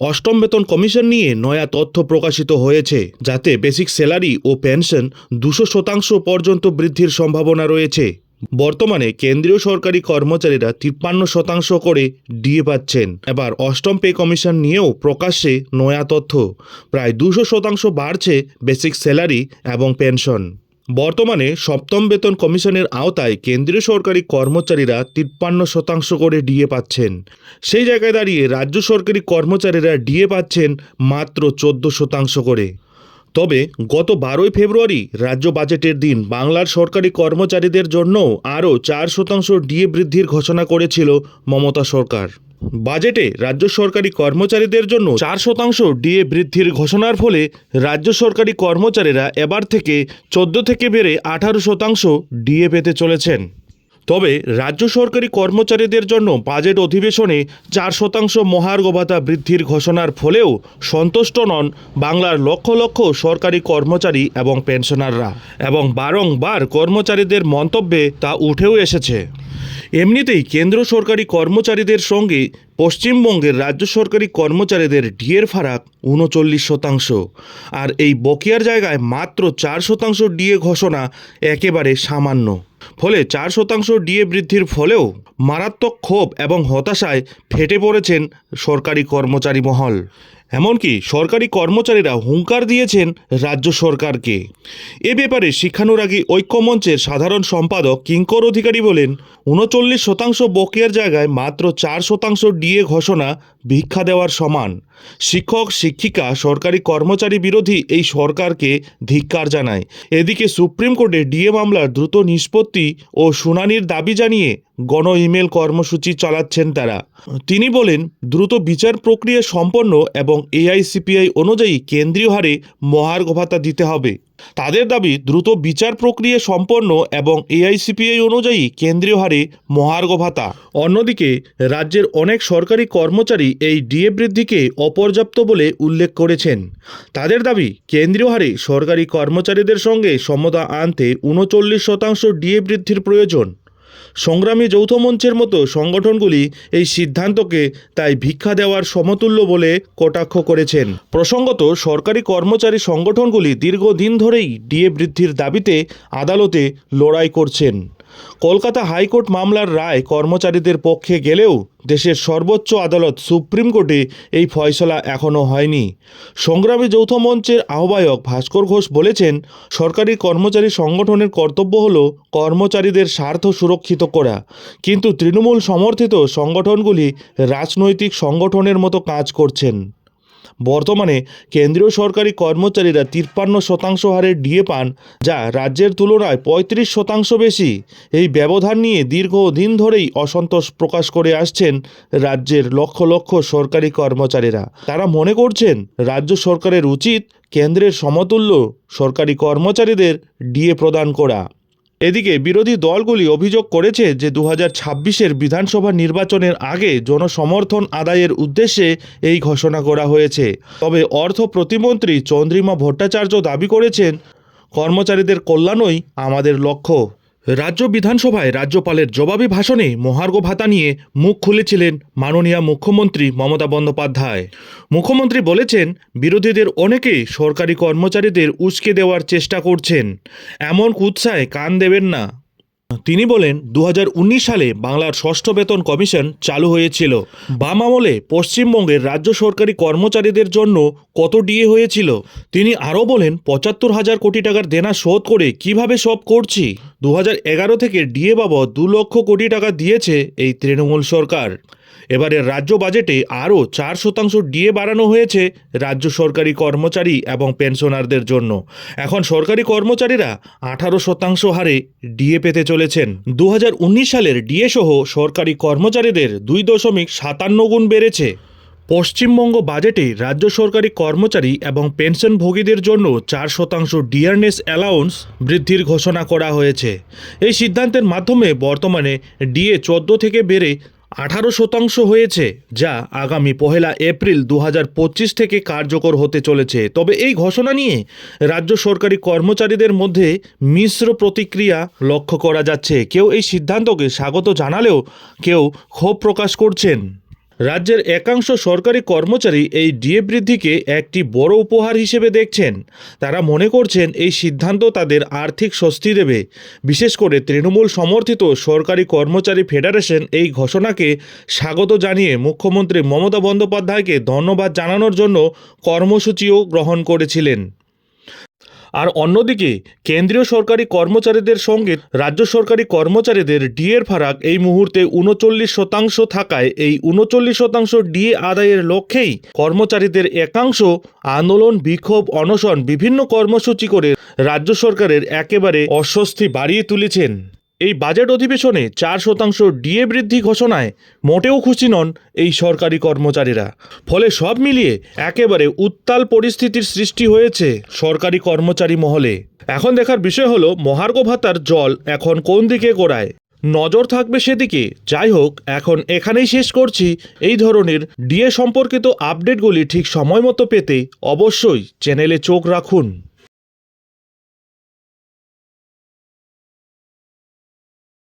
অষ্টম বেতন কমিশন নিয়ে নয়া তথ্য প্রকাশিত হয়েছে, যাতে বেসিক স্যালারি ও পেনশন দুশো শতাংশ পর্যন্ত বৃদ্ধির সম্ভাবনা রয়েছে। বর্তমানে কেন্দ্রীয় সরকারি কর্মচারীরা তিপ্পান্ন শতাংশ করে ডিএ পাচ্ছেন। এবার অষ্টম পে কমিশন নিয়েও প্রকাশ্যে নয়া তথ্য। প্রায় দুশো শতাংশ বাড়ছে বেসিক স্যালারি এবং পেনশন। বর্তমানে সপ্তম বেতন কমিশনের আওতায় কেন্দ্রীয় সরকারি কর্মচারীরা তিপ্পান্ন শতাংশ করে ডিএ পাচ্ছেন। সেই জায়গায় দাঁড়িয়ে রাজ্য সরকারি কর্মচারীরা ডিএ পাচ্ছেন মাত্র চোদ্দ শতাংশ করে। তবে গত বারোই ফেব্রুয়ারি রাজ্য বাজেটের দিন বাংলার সরকারি কর্মচারীদের জন্য আরও চার শতাংশ ডিএ বৃদ্ধির ঘোষণা করেছিল মমতা সরকার। বাজেটে রাজ্য সরকারি কর্মচারীদের জন্য চার শতাংশ ডিএ বৃদ্ধির ঘোষণার ফলে রাজ্য সরকারি কর্মচারীরা এবার থেকে চোদ্দ থেকে বেড়ে আঠারো শতাংশ ডিএ পেতে চলেছেন। তবে রাজ্য সরকারি কর্মচারীদের জন্য বাজেট অধিবেশনে চার শতাংশ মহার্ঘ ভাতা বৃদ্ধির ঘোষণার ফলেও সন্তুষ্ট নন বাংলার লক্ষ লক্ষ সরকারি কর্মচারী এবং পেনশনাররা এবং বারংবার কর্মচারীদের মন্তব্যে তা উঠেও এসেছে। এমনিতেই কেন্দ্র সরকারি কর্মচারীদের সঙ্গে পশ্চিমবঙ্গের রাজ্য সরকারি কর্মচারীদের ডিএর ফারাক উনচল্লিশ শতাংশ। আর এই বকেয়ার জায়গায় মাত্র চার শতাংশ ডিএ ঘোষণা একেবারে সামান্য। ফলে চার শতাংশ ডিএ বৃদ্ধির ফলেও মারাত্মক ক্ষোভ এবং হতাশায় ফেটে পড়েছেন সরকারি কর্মচারী মহল। এমনকি সরকারি কর্মচারীরা হুঙ্কার দিয়েছেন রাজ্য সরকারকে। এ ব্যাপারে শিক্ষানুরাগী ঐক্যমঞ্চের সাধারণ সম্পাদক কিঙ্কর অধিকারী বলেন, উনচল্লিশ শতাংশ বকেয়ার জায়গায় মাত্র চার শতাংশ ডিএ ঘোষণা ভিক্ষা দেওয়ার সমান। শিক্ষক, শিক্ষিকা, সরকারি কর্মচারী বিরোধী এই সরকারকে ধিক্কার জানায়। এদিকে সুপ্রিম কোর্টে ডিএ মামলার দ্রুত নিষ্পত্তি ও শুনানির দাবি জানিয়ে গণ ইমেল কর্মসূচি চালাচ্ছেন তারা। তিনি বলেন, দ্রুত বিচার প্রক্রিয়া সম্পন্ন এবং এআইসিপিআই অনুযায়ী কেন্দ্রীয় হারে মহার্ঘ ভাতা দিতে হবে। তাদের দাবি, দ্রুত বিচার প্রক্রিয়া সম্পন্ন এবং এআইসিপিআই অনুযায়ী কেন্দ্রীয় হারে মহার্ঘ ভাতা অন্যদিকে, রাজ্যের অনেক সরকারি কর্মচারী এই ডিএ বৃদ্ধিকে অপর্যাপ্ত বলে উল্লেখ করেছেন। তাদের দাবি, কেন্দ্রীয় হারে সরকারি কর্মচারীদের সঙ্গে সমতা আনতে উনচল্লিশ শতাংশ ডিএ বৃদ্ধির প্রয়োজন। সংগ্রামী যৌথ মঞ্চের মতো সংগঠনগুলি এই সিদ্ধান্তকে তাই ভিক্ষা দেওয়ার সমতুল্য বলে কটাক্ষ করেছেন। প্রসঙ্গত, সরকারি কর্মচারী সংগঠনগুলি দীর্ঘদিন ধরেই ডিএ বৃদ্ধির দাবিতে আদালতে লড়াই করছেন। কলকাতা হাইকোর্ট মামলার রায় কর্মচারীদের পক্ষে গেলেও দেশের সর্বোচ্চ আদালত সুপ্রিম কোর্টে এই ফয়সলা এখনও হয়নি। সংগ্রামী যৌথ মঞ্চের আহ্বায়ক ভাস্কর ঘোষ বলেছেন, সরকারি কর্মচারী সংগঠনের কর্তব্য হল কর্মচারীদের স্বার্থ সুরক্ষিত করা। কিন্তু তৃণমূল সমর্থিত সংগঠনগুলি রাজনৈতিক সংগঠনের মতো কাজ করছেন। বর্তমানে কেন্দ্রীয় সরকারি কর্মচারীরা তিপ্পান্ন শতাংশ হারে ডিএ পান, যা রাজ্যের তুলনায় পঁয়ত্রিশ শতাংশ বেশি। এই ব্যবধান নিয়ে দীর্ঘদিন ধরেই অসন্তোষ প্রকাশ করে আসছেন রাজ্যের লক্ষ লক্ষ সরকারি কর্মচারীরা। তারা মনে করছেন, রাজ্য সরকারের উচিত কেন্দ্রের সমতুল্য সরকারি কর্মচারীদের ডিএ প্রদান করা। এদিকে বিরোধী দলগুলি অভিযোগ করেছে যে দু হাজার বিধানসভা নির্বাচনের আগে জনসমর্থন আদায়ের উদ্দেশ্যে এই ঘোষণা করা হয়েছে। তবে অর্থ প্রতিমন্ত্রী চন্দ্রিমা ভট্টাচার্য দাবি করেছেন, কর্মচারীদের কল্যাণই আমাদের লক্ষ্য। রাজ্য বিধানসভায় রাজ্যপালের জবাবি ভাষণে মহার্ঘ ভাতা নিয়ে মুখ খুলেছিলেন মাননীয় মুখ্যমন্ত্রী মমতা বন্দ্যোপাধ্যায়। মুখ্যমন্ত্রী বলেছেন, বিরোধীদের অনেকেই সরকারি কর্মচারীদের উস্কে দেওয়ার চেষ্টা করছেন। এমন কুৎসায় কান দেবেন না। তিনি বলেন দু হাজার উনিশ সালে বাংলার ষষ্ঠ বেতন কমিশন চালু হয়েছিল। বাম আমলে পশ্চিমবঙ্গের রাজ্য সরকারি কর্মচারীদের জন্য কত ডিএ হয়েছিল? তিনি আরও বলেন, পঁচাত্তর হাজার কোটি টাকার দেনা শোধ করে কীভাবে সব করছি? দু থেকে ডিএ বাবদ দু লক্ষ কোটি টাকা দিয়েছে এই তৃণমূল সরকার। এবারের রাজ্য বাজেটে আরও চার শতাংশ ডিএ বাড়ানো হয়েছে রাজ্য সরকারি কর্মচারী এবং পেনশনারদের জন্য। এখন সরকারি কর্মচারীরা আঠারো শতাংশ হারে ডিএ পেতে চলেছেন। দু হাজার উনিশ সালের ডিএ সহ সরকারি কর্মচারীদের দুই দশমিক সাতান্ন গুণ বেড়েছে। পশ্চিমবঙ্গ বাজেটে রাজ্য সরকারি কর্মচারী এবং পেনশনভোগীদের জন্য চার শতাংশ ডিয়ারনেস অ্যালাউন্স বৃদ্ধির ঘোষণা করা হয়েছে। এই সিদ্ধান্তের মাধ্যমে বর্তমানে ডিএ চোদ্দ থেকে বেড়ে আঠারো শতাংশ হয়েছে, যা আগামী পহেলা এপ্রিল দু হাজার পঁচিশ থেকে কার্যকর হতে চলেছে। তবে এই ঘোষণা নিয়ে রাজ্য সরকারি কর্মচারীদের মধ্যে মিশ্র প্রতিক্রিয়া লক্ষ্য করা যাচ্ছে। কেউ এই সিদ্ধান্তকে স্বাগত জানালেও কেউ ক্ষোভ প্রকাশ করছেন। রাজ্যের একাংশ সরকারি কর্মচারী এই ডিএ বৃদ্ধিকে একটি বড় উপহার হিসেবে দেখছেন। তারা মনে করছেন এই সিদ্ধান্ত তাদের আর্থিক স্বস্তি দেবে। বিশেষ করে তৃণমূল সমর্থিত সরকারি কর্মচারী ফেডারেশন এই ঘোষণাকে স্বাগত জানিয়ে মুখ্যমন্ত্রী মমতা বন্দ্যোপাধ্যায়কে ধন্যবাদ জানানোর জন্য কর্মসূচিও গ্রহণ করেছিলেন। আর অন্যদিকে কেন্দ্রীয় সরকারি কর্মচারীদের সঙ্গে রাজ্য সরকারি কর্মচারীদের ডিএর ফারাক এই মুহূর্তে উনচল্লিশ শতাংশ থাকায় এই উনচল্লিশ শতাংশ ডিএ আদায়ের লক্ষ্যেই কর্মচারীদের একাংশ আন্দোলন, বিক্ষোভ, অনশন, বিভিন্ন কর্মসূচি করে রাজ্য সরকারের একেবারে অস্বস্তি বাড়িয়ে তুলেছেন। এই বাজেট অধিবেশনে চার শতাংশ ডিএ বৃদ্ধি ঘোষণায় মোটেও খুশি নন এই সরকারি কর্মচারীরা। ফলে সব মিলিয়ে একেবারে উত্তাল পরিস্থিতির সৃষ্টি হয়েছে সরকারি কর্মচারী মহলে। এখন দেখার বিষয় হলো, মহার্ঘ ভাতার জল এখন কোন দিকে গোড়ায়? নজর থাকবে সেদিকে। যাই হোক, এখন এখানেই শেষ করছি। এই ধরনের ডিএ সম্পর্কিত আপডেটগুলি ঠিক সময় মতো পেতে অবশ্যই চ্যানেলে চোখ রাখুন।